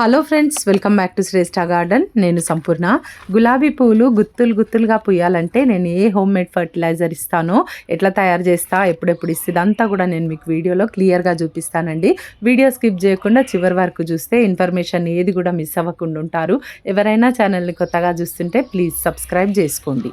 Hello friends welcome back to Shreshta garden నేను సంపూర్ణ. గులాబీ పువ్వులు గుత్తులు గుత్తులుగా పుయ్యాలంటే నేను ఏ హోమ్ మేడ్ ఫర్టిలైజర్ ఇస్తానో ఎట్లా తయారు చేస్తా ఎప్పుడెప్పుడు ఇస్తుంది అంతా కూడా నేను మీకు వీడియోలో క్లియర్గా చూపిస్తానండి. వీడియో స్కిప్ చేయకుండా చివరి వరకు చూస్తే ఇన్ఫర్మేషన్ ఏది కూడా మిస్ అవ్వకుండా ఉంటారు. ఎవరైనా ఛానల్ని కొత్తగా చూస్తుంటే ప్లీజ్ సబ్స్క్రైబ్ చేసుకోండి.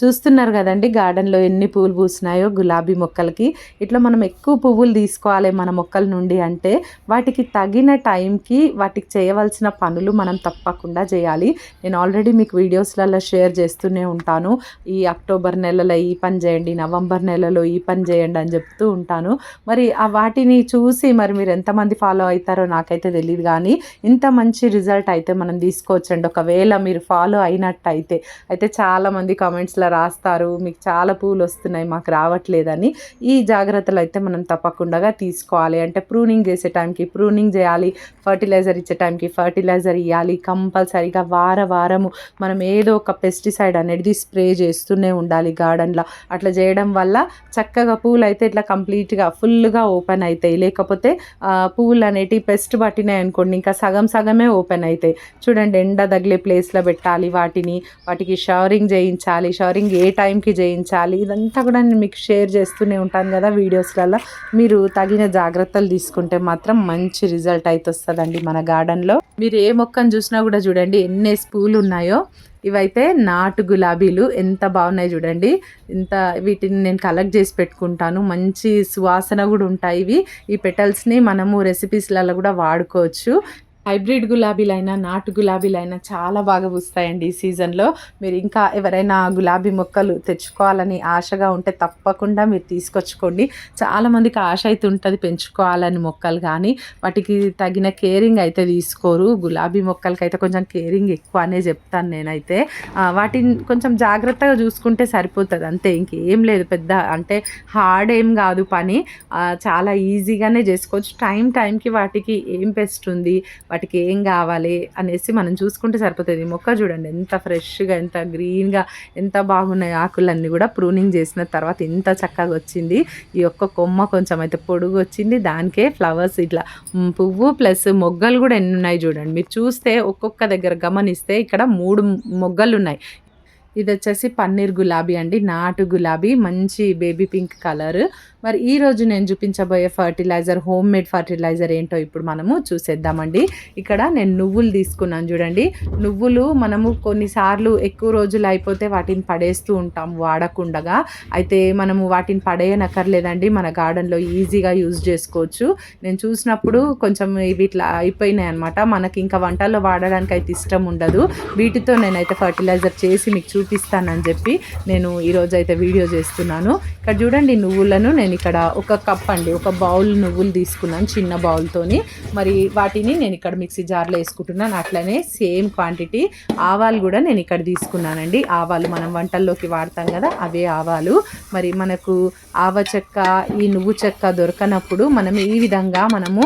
చూస్తున్నారు కదండి గార్డెన్లో ఎన్ని పువ్వులు పూసినాయో గులాబీ మొక్కలకి. ఇట్లా మనం ఎక్కువ పువ్వులు తీసుకోవాలి మన మొక్కల నుండి అంటే వాటికి తగిన టైంకి వాటికి చేయవలసిన పనులు మనం తప్పకుండా చేయాలి. నేను ఆల్రెడీ మీకు వీడియోస్లలో షేర్ చేస్తూనే ఉంటాను. ఈ అక్టోబర్ నెలలో ఈ పని చేయండి నవంబర్ నెలలో ఈ పని చేయండి అని చెప్తూ ఉంటాను. మరి ఆ వాటిని చూసి మరి మీరు ఎంతమంది ఫాలో అవుతారో నాకైతే తెలియదు కానీ ఇంత మంచి రిజల్ట్ అయితే మనం తీసుకోవచ్చండి. ఒకవేళ మీరు ఫాలో అయినట్టయితే. అయితే చాలామంది కామెంట్స్లో రాస్తారు మీకు చాలా పూలు వస్తున్నాయి మాకు రావట్లేదని ఈ జాగ్రత్తలు అయితే మనం తప్పకుండా తీసుకోవాలి. అంటే ప్రూనింగ్ చేసే టైంకి ప్రూనింగ్ చేయాలి ఫర్టిలైజర్ ఇచ్చే టైంకి ఫర్టిలైజర్ ఇవ్వాలి కంపల్సరీగా వార వారము మనం ఏదో ఒక పెస్టిసైడ్ అనేది స్ప్రే చేస్తూనే ఉండాలి గార్డెన్లో అట్లా చేయడం వల్ల చక్కగా పూలు అయితే ఇట్లా కంప్లీట్గా ఫుల్గా ఓపెన్ అవుతాయి లేకపోతే పూలు పువ్వులు అనేటివి పెస్ట్ పట్టినాయి అనుకోండి ఇంకా సగం సగమే ఓపెన్ అవుతాయి చూడండి ఎండ తగిలే ప్లేస్లో పెట్టాలి వాటిని వాటికి షవరింగ్ చేయించాలి షవరింగ్ ఏ టైంకి చేయించాలి ఇదంతా కూడా నేను మీకు షేర్ చేస్తూనే ఉంటాను కదా వీడియోస్లలో. మీరు తగిన జాగ్రత్తలు తీసుకుంటే మాత్రం మంచి రిజల్ట్ అయితే వస్తుందండి మన గార్డెన్లో. మీరు ఏ మొక్కను చూసినా కూడా చూడండి ఎన్ని పూలు ఉన్నాయో. ఇవైతే నాటు గులాబీలు ఎంత బాగున్నాయి చూడండి. ఇంత వీటిని నేను కలెక్ట్ చేసి పెట్టుకుంటాను. మంచి సువాసన కూడా ఉంటాయి ఇవి. ఈ పెటల్స్ని మనము రెసిపీస్లలో కూడా వాడుకోవచ్చు. హైబ్రిడ్ గులాబీలైనా నాటు గులాబీలైనా చాలా బాగా పూస్తాయండి ఈ సీజన్లో. మీరు ఇంకా ఎవరైనా గులాబీ మొక్కలు తెచ్చుకోవాలని ఆశగా ఉంటే తప్పకుండా మీరు తీసుకొచ్చుకోండి. చాలామందికి ఆశ అయితే ఉంటుంది పెంచుకోవాలని మొక్కలు కానీ వాటికి తగిన కేరింగ్ అయితే తీసుకోరు. గులాబీ మొక్కలకి అయితే కొంచెం కేరింగ్ ఎక్కువ అనే చెప్తాను నేనైతే. వాటిని కొంచెం జాగ్రత్తగా చూసుకుంటే సరిపోతుంది అంతే. ఇంకేం లేదు పెద్ద అంటే హార్డ్ ఏం కాదు పని. చాలా ఈజీగానే చేసుకోవచ్చు. టైం టైంకి వాటికి ఏం పెస్ట్ ఉంది వాటికి ఏం కావాలి అనేసి మనం చూసుకుంటే సరిపోతుంది. మొక్క చూడండి ఎంత ఫ్రెష్గా ఎంత గ్రీన్గా ఎంత బాగున్నాయి ఆకులన్నీ కూడా ప్రూనింగ్ చేసిన తర్వాత ఎంత చక్కగా వచ్చింది. ఈ యొక్క కొమ్మ కొంచెం అయితే పొడుగు వచ్చింది దానికే ఫ్లవర్స్ ఇట్లా పువ్వు ప్లస్ మొగ్గలు కూడా ఎన్ని ఉన్నాయి చూడండి. మీరు చూస్తే ఒక్కొక్క దగ్గర గమనిస్తే ఇక్కడ మూడు మొగ్గలు ఉన్నాయి. ఇది వచ్చేసి పన్నీర్ గులాబీ అండి. నాటు గులాబీ. మంచి బేబీ పింక్ కలర్ మరి ఈ రోజు నేను చూపించబోయే ఫర్టిలైజర్ హోమ్ మేడ్ ఫర్టిలైజర్ ఏంటో ఇప్పుడు మనము చూసేద్దామండి. ఇక్కడ నేను నువ్వులు తీసుకున్నాను చూడండి. నువ్వులు మనము కొన్నిసార్లు ఎక్కువ రోజులు అయిపోతే వాటిని పడేస్తూ ఉంటాం వాడకుండగా. అయితే మనము వాటిని పడేయనక్కర్లేదండి. మన గార్డెన్లో ఈజీగా యూజ్ చేసుకోవచ్చు. నేను చూసినప్పుడు కొంచెం ఇవి ఇట్లా అయిపోయినాయి అనమాట మనకి ఇంకా వంటల్లో వాడడానికి అయితే ఇష్టం ఉండదు. వీటితో నేనైతే ఫర్టిలైజర్ చేసి మీకు చూ చూపిస్తానని చెప్పి నేను ఈరోజు అయితే వీడియో చేస్తున్నాను. ఇక్కడ చూడండి నువ్వులను నేను ఇక్కడ ఒక కప్ అండి ఒక బౌల్ నువ్వులు తీసుకున్నాను చిన్న బౌల్తోని. మరి వాటిని నేను ఇక్కడ మిక్సీ జార్లో వేసుకుంటున్నాను. అట్లనే సేమ్ క్వాంటిటీ ఆవాలు కూడా నేను ఇక్కడ తీసుకున్నానండి. ఆవాలు మనం వంటల్లోకి వాడతాం కదా అవే ఆవాలు. మరి మనకు ఆవ చెక్క ఈ నువ్వు చెక్క దొరకనప్పుడు మనం ఈ విధంగా మనము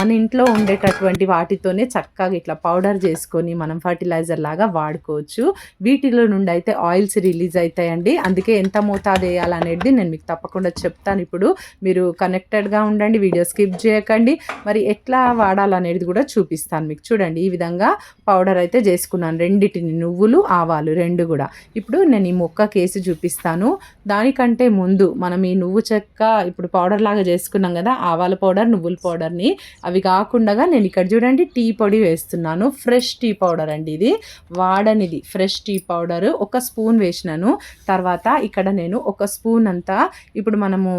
మన ఇంట్లో ఉండేటటువంటి వాటితోనే చక్కగా ఇట్లా పౌడర్ చేసుకొని మనం ఫర్టిలైజర్ లాగా వాడుకోవచ్చు. వీటిలో నుండి అయితే ఆయిల్స్ రిలీజ్ అవుతాయండి అందుకే ఎంత మోతాదు వేయాలనేది నేను మీకు తప్పకుండా చెప్తాను. ఇప్పుడు మీరు కనెక్టెడ్గా ఉండండి వీడియో స్కిప్ చేయకండి. మరి ఎట్లా వాడాలనేది కూడా చూపిస్తాను మీకు. చూడండి ఈ విధంగా పౌడర్ అయితే చేసుకున్నాను. రెండిటిని నువ్వులు ఆవాలు రెండు కూడా. ఇప్పుడు నేను ఈ మొక్క కేసి చూపిస్తాను. దానికంటే ముందు మనం ఈ నువ్వు చెక్క ఇప్పుడు పౌడర్ లాగా చేసుకున్నాం కదా ఆవాల పౌడర్ నువ్వుల పౌడర్ని. అవి కాకుండా నేను ఇక్కడ చూడండి టీ పొడి వేస్తున్నాను. ఫ్రెష్ టీ పౌడర్ అండి ఇది. వాడనిది ఫ్రెష్ టీ పౌడర్. ఒక స్పూన్ వేసినాను. తర్వాత ఇక్కడ నేను ఒక స్పూన్ అంతా ఇప్పుడు మనము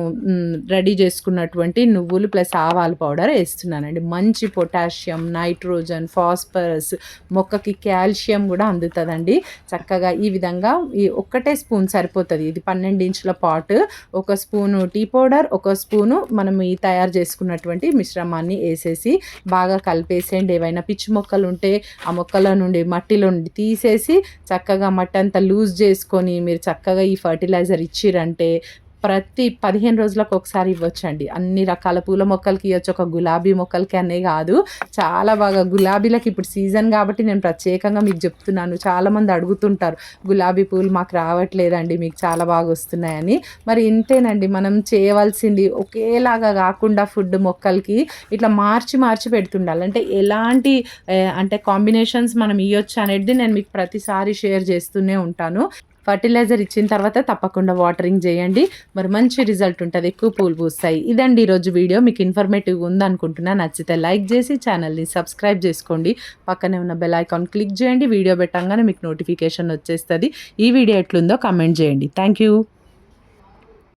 రెడీ చేసుకున్నటువంటి నువ్వులు ప్లస్ ఆవాల పౌడర్ వేస్తున్నానండి. మంచి పొటాషియం నైట్రోజన్ ఫాస్ఫరస్ మొక్కకి కాల్షియం కూడా అందుతుందండి. చక్కగా ఈ విధంగా ఈ ఒక్కటే స్పూన్ సరిపోతుంది. ఇది పన్నెండు ఇంచుల పాట్ ఒక స్పూను టీ పౌడర్ ఒక స్పూను మనం ఈ తయారు చేసుకున్నటువంటి మిశ్రమాన్ని వేసేసి బాగా కలిపేసేయండి. ఏవైనా పిచ్చి మొక్కలు ఉంటే ఆ మొక్కల నుండి మట్టిలో నుండి తీసేసి చక్కగా మటన్ అంతా లూజ్ చేసుకొని మీరు చక్కగా ఈ ఫర్టిలైజర్ ఇచ్చిరంటే ప్రతి పదిహేను రోజులకు ఒకసారి ఇవ్వచ్చండి. అన్ని రకాల పూల మొక్కలకి ఇవ్వచ్చు. ఒక గులాబీ మొక్కలకి అనే కాదు. చాలా బాగా గులాబీలకు ఇప్పుడు సీజన్ కాబట్టి నేను ప్రత్యేకంగా మీకు చెప్తున్నాను. చాలామంది అడుగుతుంటారు గులాబీ పూలు మాకు రావట్లేదండి మీకు చాలా బాగా వస్తున్నాయని. మరి ఇంతేనండి మనం చేయవలసింది ఒకేలాగా కాకుండా ఫుడ్ మొక్కలకి ఇట్లా మార్చి మార్చి పెడుతుండాలి. అంటే ఎలాంటి అంటే కాంబినేషన్స్ మనం ఇవ్వచ్చు అనేది నేను మీకు ప్రతిసారి షేర్ చేస్తూనే ఉంటాను. ఫర్టిలైజర్ ఇచ్చిన తర్వాత తప్పకుండా వాటరింగ్ చేయండి. మరి మంచి రిజల్ట్ ఉంటుంది ఎక్కువ పూలు పూస్తాయి. ఇదండి ఈరోజు వీడియో. మీకు ఇన్ఫర్మేటివ్ ఉందనుకుంటున్నా నచ్చితే లైక్ చేసి ఛానల్ని సబ్స్క్రైబ్ చేసుకోండి. పక్కనే ఉన్న బెల్ ఐకాన్ క్లిక్ చేయండి. వీడియో పెట్టంగానే మీకు నోటిఫికేషన్ వచ్చేస్తుంది. ఈ వీడియో ఎట్లుందో కమెంట్ చేయండి. Thank you.